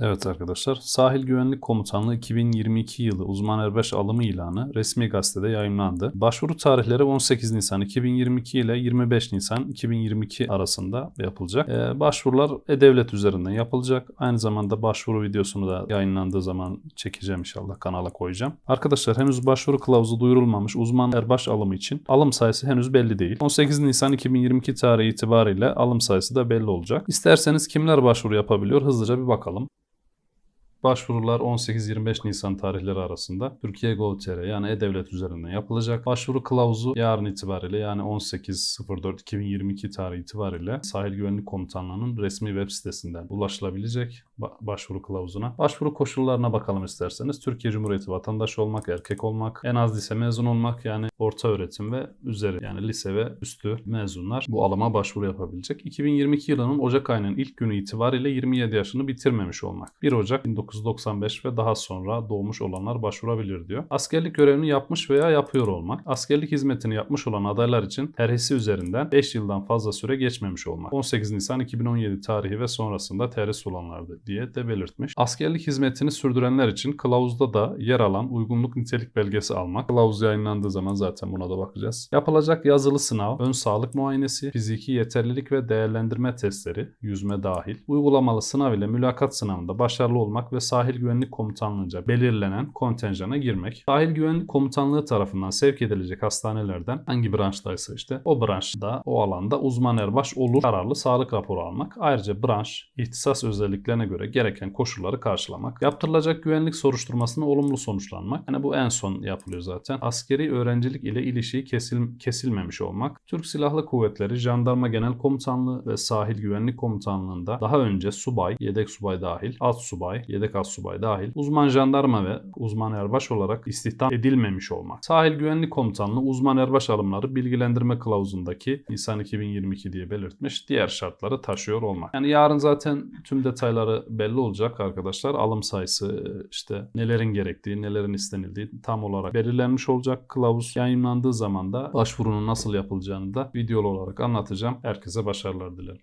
Evet arkadaşlar, Sahil Güvenlik Komutanlığı 2022 yılı uzman erbaş alımı ilanı resmi gazetede yayınlandı. Başvuru tarihleri 18 Nisan 2022 ile 25 Nisan 2022 arasında yapılacak. Ee, başvurular e-devlet üzerinden yapılacak. Aynı zamanda başvuru videosunu da yayınlandığı zaman çekeceğim inşallah kanala koyacağım. Arkadaşlar henüz başvuru kılavuzu duyurulmamış uzman erbaş alımı için alım sayısı henüz belli değil. 18 Nisan 2022 tarihi itibariyle alım sayısı da belli olacak. İsterseniz kimler başvuru yapabiliyor hızlıca bir bakalım. Başvurular 18-25 Nisan tarihleri arasında Türkiye Gov.tr yani E-Devlet üzerinden yapılacak. Başvuru kılavuzu yarın itibariyle yani 18.04.2022 tarihi itibariyle Sahil Güvenlik Komutanlığı'nın resmi web sitesinden ulaşılabilecek ba- başvuru kılavuzuna. Başvuru koşullarına bakalım isterseniz. Türkiye Cumhuriyeti vatandaşı olmak, erkek olmak, en az lise mezun olmak yani orta öğretim ve üzeri yani lise ve üstü mezunlar bu alıma başvuru yapabilecek. 2022 yılının Ocak ayının ilk günü itibariyle 27 yaşını bitirmemiş olmak. 1 Ocak 1995 ve daha sonra doğmuş olanlar başvurabilir diyor. Askerlik görevini yapmış veya yapıyor olmak. Askerlik hizmetini yapmış olan adaylar için terhisi üzerinden 5 yıldan fazla süre geçmemiş olmak. 18 Nisan 2017 tarihi ve sonrasında terhis olanlardı diye de belirtmiş. Askerlik hizmetini sürdürenler için kılavuzda da yer alan uygunluk nitelik belgesi almak. Kılavuz yayınlandığı zaman zaten buna da bakacağız. Yapılacak yazılı sınav, ön sağlık muayenesi, fiziki yeterlilik ve değerlendirme testleri, yüzme dahil, uygulamalı sınav ile mülakat sınavında başarılı olmak ve Sahil Güvenlik Komutanlığı'nca belirlenen kontenjana girmek. Sahil Güvenlik Komutanlığı tarafından sevk edilecek hastanelerden hangi branştaysa işte o branşta, o alanda uzman erbaş olur kararlı sağlık raporu almak. Ayrıca branş, ihtisas özelliklerine göre gereken koşulları karşılamak. Yaptırılacak güvenlik soruşturmasına olumlu sonuçlanmak. Yani bu en son yapılıyor zaten. Askeri öğrencilik ile ilişiği kesil, kesilmemiş olmak. Türk Silahlı Kuvvetleri, Jandarma Genel Komutanlığı ve Sahil Güvenlik Komutanlığı'nda daha önce subay, yedek subay dahil, alt subay, yedek alt subay dahil, uzman jandarma ve uzman erbaş olarak istihdam edilmemiş olmak. Sahil Güvenlik Komutanlığı uzman erbaş alımları bilgilendirme kılavuzundaki Nisan 2022 diye belirtmiş diğer şartları taşıyor olmak. Yani yarın zaten tüm detayları belli olacak arkadaşlar. Alım sayısı işte nelerin gerektiği, nelerin istenildiği tam olarak belirlenmiş olacak. Kılavuz yayınlandığı zaman da başvurunun nasıl yapılacağını da videolu olarak anlatacağım. Herkese başarılar dilerim.